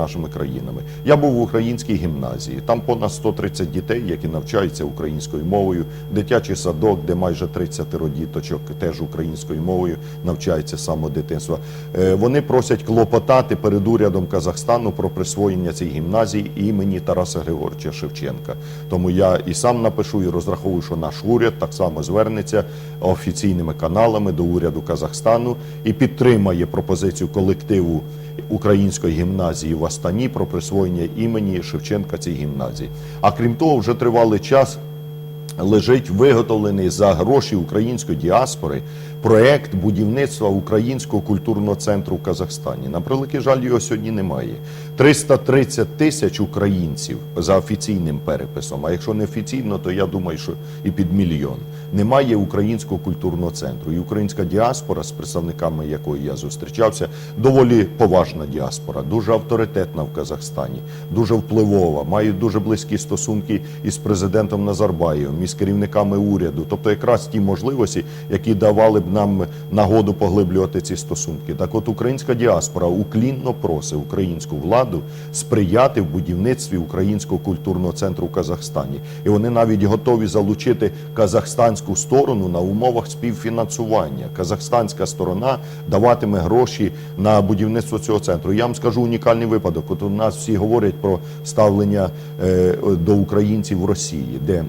нашими країнами. Я був в українській гімназії. Там понад 130 дітей, які навчаються українською мовою. Дитячий садок, де майже 30 діточок теж українською мовою навчаються самого дитинства. Е, Вони просять клопотати перед урядом Казахстану про присвоєння цій гімназії імені Тараса Григоровича Шевченка. Тому я і сам напишу, і розраховую, що наш уряд так само звернеться офіційними каналами до уряду Казахстану і підтримає пропозицію колективу української гімназії Астані про присвоєння імені Шевченка цій гімназії. А крім того, вже тривалий час лежить виготовлений за гроші української діаспори проект будівництва українського культурного центру в Казахстані. На превеликий жаль, його сьогодні немає. 330 тисяч українців за офіційним переписом. А якщо не офіційно, то я думаю, що і під мільйон. Немає українського культурного центру. І українська діаспора, з представниками якої я зустрічався, доволі поважна діаспора, дуже авторитетна в Казахстані, дуже впливова, мають дуже близькі стосунки із президентом Назарбаєвим, із керівниками уряду. Тобто, якраз ті можливості, які давали б нам нагоду поглиблювати ці стосунки. Так, от українська діаспора уклінно просить українську владу сприяти в будівництві українського культурного центру в Казахстані, і вони навіть готові залучити казахстанську сторону на умовах співфінансування. Казахстанська сторона даватиме гроші на будівництво цього центру. Я вам скажу унікальний випадок. От у нас всі говорять про ставлення е, до українців в Росії, де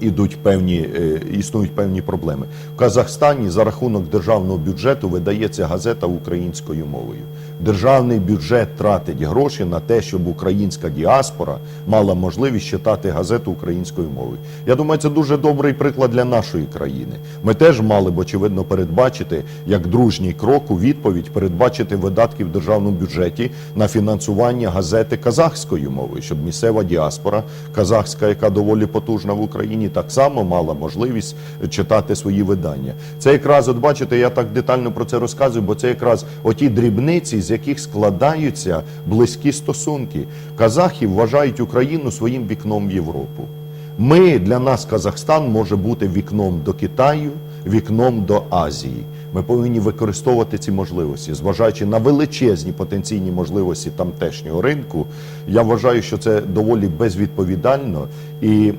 ідуть певні е, існують певні проблеми в Казахстані. За рахунок державного бюджету видається газета українською мовою. Державний бюджет тратить гроші на те, щоб українська діаспора мала можливість читати газету українською мовою. Я думаю, це дуже добрий приклад для нашої країни. Ми теж мали б очевидно передбачити як дружній крок у відповідь передбачити видатки в державному бюджеті на фінансування газети казахською мовою, щоб місцева діаспора казахська, яка доволі потужна в Україні, так само мала можливість читати свої видання. Це якраз, от бачите, я так детально про це розказую, бо це якраз оті дрібниці, з яких складаються близькі стосунки. Казахи вважають Україну своїм вікном в Європу. Ми для нас Казахстан може бути вікном до Китаю, вікном до Азії. Ми повинні використовувати ці можливості, зважаючи на величезні потенційні можливості тамтешнього ринку. Я вважаю, що це доволі безвідповідально і.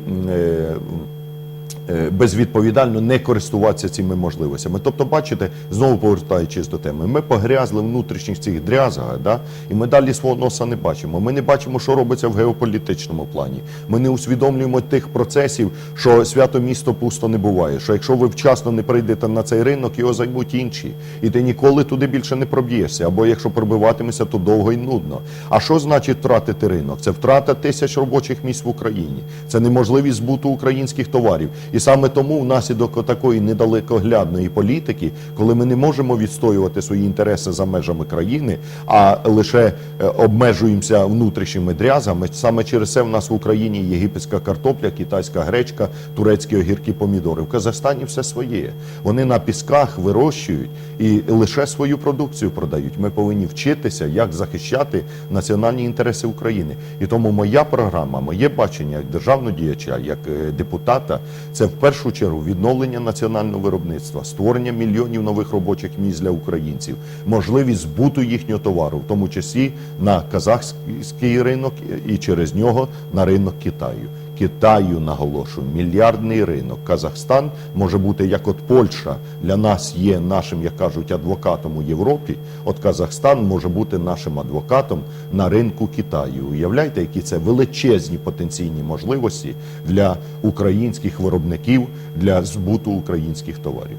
Е, безвідповідально не користуватися цими можливостями. Тобто, бачите, знову повертаючись до теми, ми погрязли внутрішніх цих дрязгах, да? і ми далі свого носа не бачимо. Ми не бачимо, що робиться в геополітичному плані. Ми не усвідомлюємо тих процесів, що свято місто пусто не буває. Що якщо ви вчасно не прийдете на цей ринок, його займуть інші, і ти ніколи туди більше не проб'єшся. Або якщо пробиватимешся, то довго і нудно. А що значить втратити ринок? Це втрата тисяч робочих місць в Україні. Це неможливість збуту українських товарів. І саме тому внаслідок такої недалекоглядної політики, коли ми не можемо відстоювати свої інтереси за межами країни, а лише е, обмежуємося внутрішніми дрязами, саме через це в нас в Україні єгипетська картопля, китайська гречка, турецькі огірки, помідори. В Казахстані все своє. Вони на пісках вирощують і лише свою продукцію продають. Ми повинні вчитися, як захищати національні інтереси України. І тому моя програма, моє бачення як державного діяча, як е, депутата, це в першу чергу відновлення національного виробництва, створення мільйонів нових робочих місць для українців, можливість збуту їхнього товару, в тому числі на казахський ринок і через нього на ринок Китаю. Китаю наголошую, мільярдний ринок. Казахстан може бути як от Польща для нас є нашим, як кажуть, адвокатом у Європі. От Казахстан може бути нашим адвокатом на ринку Китаю. Уявляєте, які це величезні потенційні можливості для українських виробників для збуту українських товарів.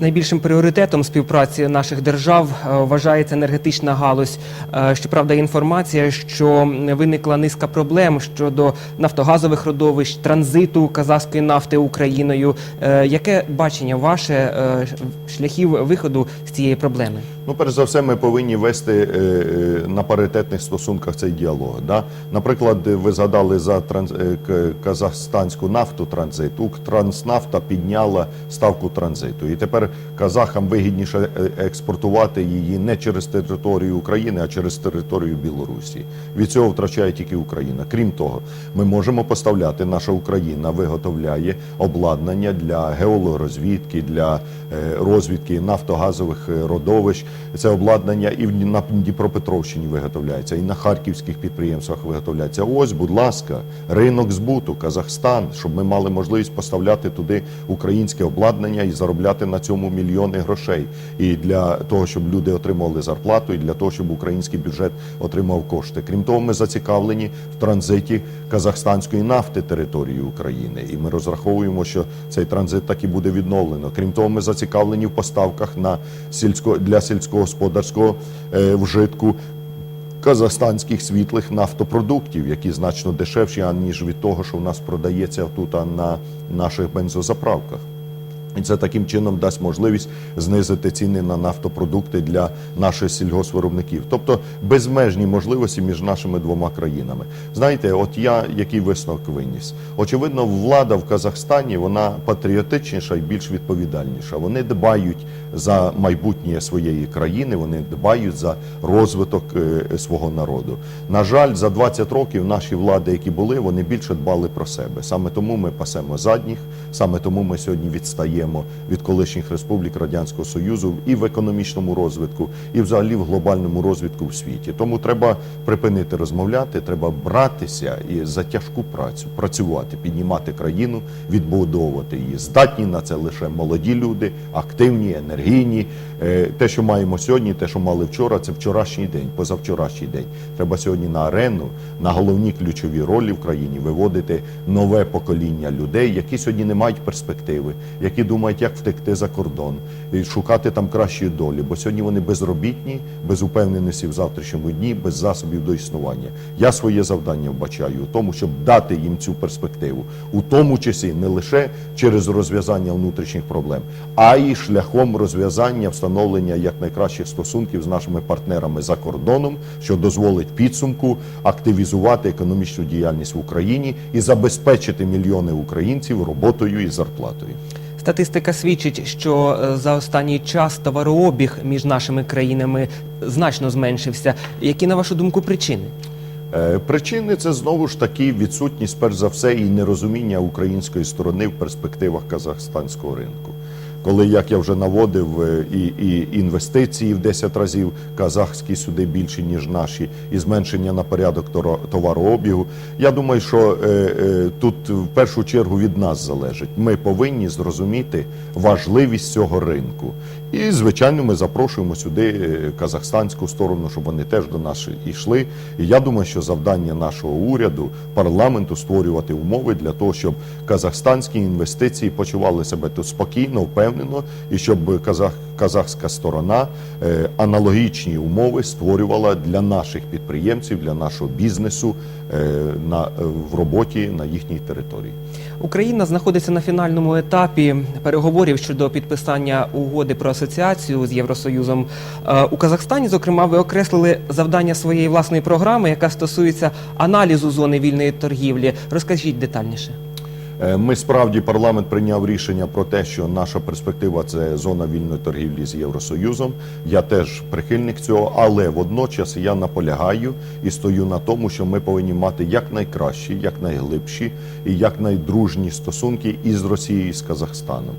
Найбільшим пріоритетом співпраці наших держав е, вважається енергетична галузь. Е, Щоправда, інформація, що виникла низка проблем щодо нафтогазових родовищ, транзиту казахської нафти Україною. Е, Яке бачення ваше шляхів виходу з цієї проблеми? Ну, перш за все, ми повинні вести на паритетних стосунках цей діалог. Да? Наприклад, ви згадали за транс, е, казахстанську нафту транзит. Укртранснафта підняла ставку транзиту. І тепер казахам вигідніше е, експортувати її не через територію України, а через територію Білорусі. Від цього втрачає тільки Україна. Крім того, ми можемо поставляти. Наша Україна виготовляє обладнання для геологорозвідки, для е, розвідки нафтогазових е, родовищ. Це обладнання і на Дніпропетровщині виготовляється, і на харківських підприємствах виготовляється. Ось, будь ласка, ринок збуту, Казахстан, щоб ми мали можливість поставляти туди українське обладнання і заробляти на цьому мільйони грошей. І для того, щоб люди отримували зарплату, і для того, щоб український бюджет отримав кошти. Крім того, ми зацікавлені в транзиті казахстанської нафти території України, і ми розраховуємо, що цей транзит так і буде відновлено. Крім того, ми зацікавлені в поставках на сільсько для сільськогосподарського е, вжитку казахстанських світлих нафтопродуктів, які значно дешевші, аніж від того, що в нас продається тут на наших бензозаправках. І це таким чином дасть можливість знизити ціни на нафтопродукти для наших сільгоспвиробників. Тобто безмежні можливості між нашими двома країнами. Знаєте, от я який висновок виніс? Очевидно, влада в Казахстані вона патріотичніша і більш відповідальніша. Вони дбають за майбутнє своєї країни, вони дбають за розвиток е, свого народу. На жаль, за 20 років наші влади, які були, вони більше дбали про себе. Саме тому ми пасемо задніх, саме тому ми сьогодні відстаємо від колишніх республік Радянського Союзу і в економічному розвитку, і взагалі в глобальному розвитку в світі. Тому треба припинити розмовляти, треба братися і за тяжку працю працювати, піднімати країну, відбудовувати її. Здатні на це лише молоді люди, активні, енергійні. Е, Те, що маємо сьогодні, те, що мали вчора, це вчорашній день, позавчорашній день. Треба сьогодні на арену, на головні ключові ролі в країні виводити нове покоління людей, які сьогодні не мають перспективи, які думають, як втекти за кордон і шукати там кращої долі. Бо сьогодні вони безробітні, без упевненості в завтрашньому дні, без засобів до існування. Я своє завдання вбачаю у тому, щоб дати їм цю перспективу, у тому числі не лише через розв'язання внутрішніх проблем, а й шляхом розв'язання встановлення якнайкращих стосунків з нашими партнерами за кордоном, що дозволить підсумку активізувати економічну діяльність в Україні і забезпечити мільйони українців роботою і зарплатою. Статистика свідчить, що е, за останній час товарообіг між нашими країнами значно зменшився. Які, на вашу думку, причини? Е, Причини це знову ж таки відсутність, перш за все, і нерозуміння української сторони в перспективах казахстанського ринку. Коли, як я вже наводив, е, і, і інвестиції в 10 разів казахські сюди більші, ніж наші, і зменшення на порядок товарообігу. Я думаю, що е, е, тут в першу чергу від нас залежить. Ми повинні зрозуміти важливість цього ринку. І, звичайно, ми запрошуємо сюди казахстанську сторону, щоб вони теж до нас йшли. І я думаю, що завдання нашого уряду, парламенту створювати умови для того, щоб казахстанські інвестиції почували себе тут спокійно, впевнено, і щоб казах, казахська сторона е, аналогічні умови створювала для наших підприємців, для нашого бізнесу е, на, в роботі на їхній території. Україна знаходиться на фінальному етапі переговорів щодо підписання угоди про асоціацію з Євросоюзом. Е, У Казахстані, зокрема, ви окреслили завдання своєї власної програми, яка стосується аналізу зони вільної торгівлі. Розкажіть детальніше. Е, Ми справді парламент прийняв рішення про те, що наша перспектива це зона вільної торгівлі з Євросоюзом. Я теж прихильник цього, але водночас я наполягаю і стою на тому, що ми повинні мати якнайкращі, якнайглибші і якнайдружні стосунки із Росією і з Казахстаном.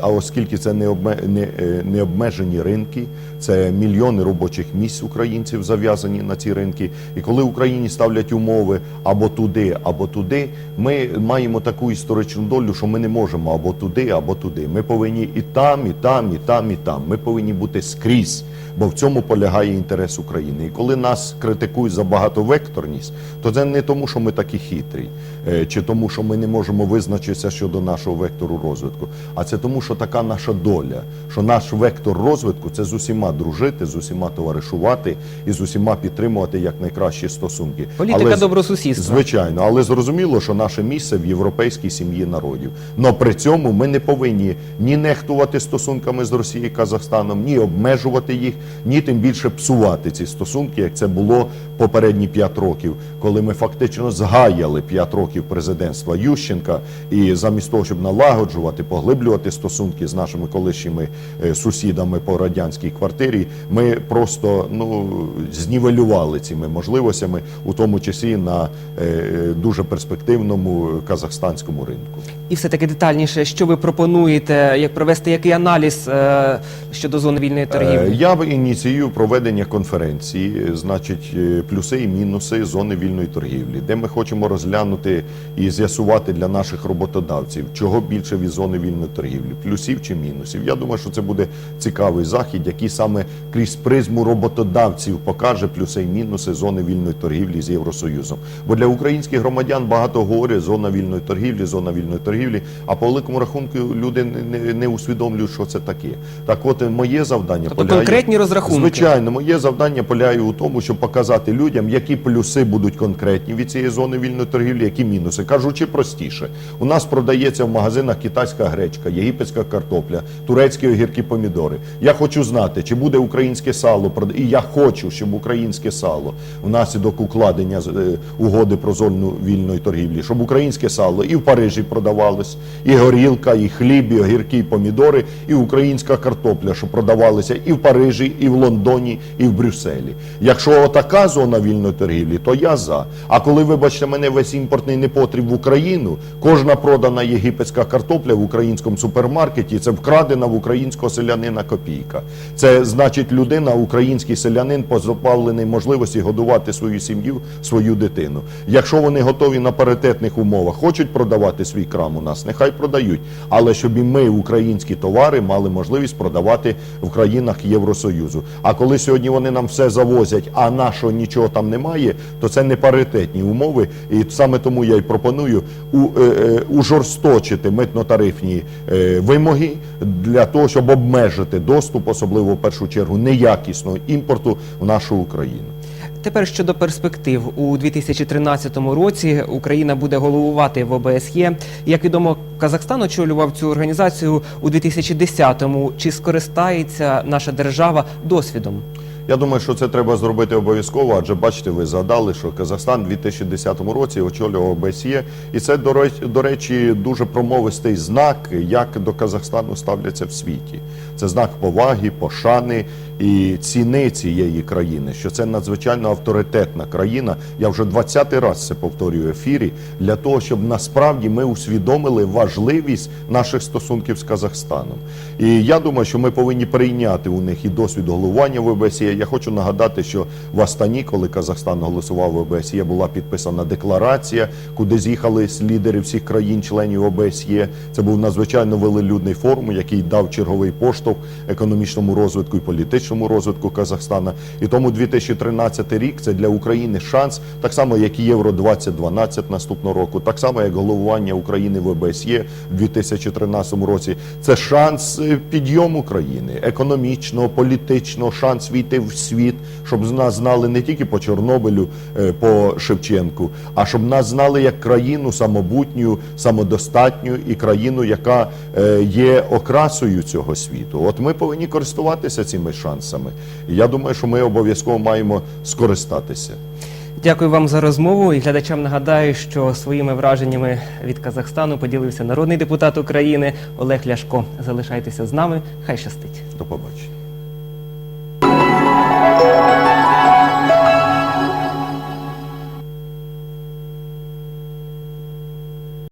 А оскільки це е, не обмежені ринки, це мільйони робочих місць українців зав'язані на ці ринки. І коли Україні ставлять умови або туди, або туди, ми маємо таку історичну долю, що ми не можемо або туди, або туди. Ми повинні і там, і там, і там, і там. Ми повинні бути скрізь, бо в цьому полягає інтерес України. І коли нас критикують за багатовекторність, то це не тому, що ми такі хитрі, е, чи тому, що ми не можемо визначитися щодо нашого вектору розвитку, а це тому, що така наша доля, що наш вектор розвитку це з усіма дружити, з усіма товаришувати і з усіма підтримувати якнайкращі стосунки. Політика добросусідства. Звичайно, але зрозуміло, що наше місце в європейській європейській сім'ї народів. Но при цьому ми не повинні ні нехтувати стосунками з Росією і Казахстаном, ні обмежувати їх, ні тим більше псувати ці стосунки, як це було попередні п'ять років, коли ми фактично згаяли п'ять років президентства Ющенка, і замість того, щоб налагоджувати, поглиблювати стосунки з нашими колишніми е, сусідами по радянській квартирі, ми просто ну знівелювали цими можливостями, у тому числі на е, дуже перспективному казахстанському ринку. І все таки детальніше, що ви пропонуєте, як провести який аналіз е, щодо зони вільної Е, торгівлі? Я ініціюю проведення конференції, е, значить, е, плюси і мінуси зони вільної торгівлі, де ми хочемо розглянути і з'ясувати для наших роботодавців, чого більше від зони вільної торгівлі, плюсів чи мінусів. Я думаю, що це буде цікавий захід, який саме крізь призму роботодавців покаже плюси і мінуси зони вільної торгівлі з Євросоюзом. Бо для українських громадян багато говорять зона вільної торгівлі, зона вільної торгівлі. А по великому рахунку люди не, не, усвідомлюють, що це таке. Так, от е, моє завдання Тобто конкретні розрахунки? Звичайно, моє завдання полягає у тому, щоб показати людям, які плюси будуть конкретні від цієї зони вільної торгівлі, які мінуси. Кажучи простіше, у нас продається в магазинах китайська гречка, єгипетська картопля, турецькі огірки, помідори. Я хочу знати, чи буде українське сало і я хочу, щоб українське сало внаслідок укладення е, угоди про зону вільної торгівлі, щоб українське сало і в Парижі продавалось, і горілка, і хліб, і огірки, і помідори, і українська картопля, що продавалися і в Парижі, і в Лондоні, і в Брюсселі. Якщо така зона вільної торгівлі, то я за. А коли, вибачте мене, весь імпортний непотріб в Україну, кожна продана єгипетська картопля в українському супермаркеті це вкрадена в українського селянина копійка. Це значить людина, український селянин, позбавлений можливості годувати свою сім'ю, свою дитину. Якщо вони готові на паритетних умовах, хочуть продавати свій крам у нас, нехай продають. Але щоб і ми, українські товари, мали можливість продавати в країнах Євросоюзу. А коли сьогодні вони нам все завозять, а нашого нічого там немає, то це не паритетні умови. І саме тому я й пропоную у, е, е, ужорсточити митно-тарифні е, вимоги для того, щоб обмежити доступ, особливо в першу чергу, неякісного імпорту в нашу Україну. Тепер щодо перспектив у 2013 році Україна буде головувати в ОБСЄ. Як відомо, Казахстан очолював цю організацію у 2010-му. Чи скористається наша держава досвідом? Я думаю, що це треба зробити обов'язково, адже бачите, ви згадали, що Казахстан у 2010 році очолював ОБСЄ, і це до речі, дуже промовистий знак, як до Казахстану ставляться в світі. Це знак поваги, пошани і ціни цієї країни, що це надзвичайно авторитетна країна. Я вже 20-й раз це повторюю в ефірі для того, щоб насправді ми усвідомили важливість наших стосунків з Казахстаном. І я думаю, що ми повинні прийняти у них і досвід головування в ОБСЄ. Я хочу нагадати, що в Астані, коли Казахстан голосував в ОБСЄ, була підписана декларація, куди з'їхали лідери всіх країн-членів ОБСЄ. Це був надзвичайно велелюдний форум, який дав черговий поштовх економічному розвитку і політичному розвитку Казахстана. І тому 2013 рік це для України шанс, так само як і Євро 2012 наступного року, так само як головування України в ОБСЄ в 2013 році. Це шанс е, підйому країни економічного, політичного, шанс війти в світ, щоб нас знали не тільки по Чорнобилю, е, по Шевченку, а щоб нас знали як країну самобутню, самодостатню і країну, яка е, є окрасою цього світу. От ми повинні користуватися цими шансами. І я думаю, що ми обов'язково маємо скористатися. Дякую вам за розмову і глядачам нагадаю, що своїми враженнями від Казахстану поділився народний депутат України Олег Ляшко. Залишайтеся з нами. Хай щастить. До побачення.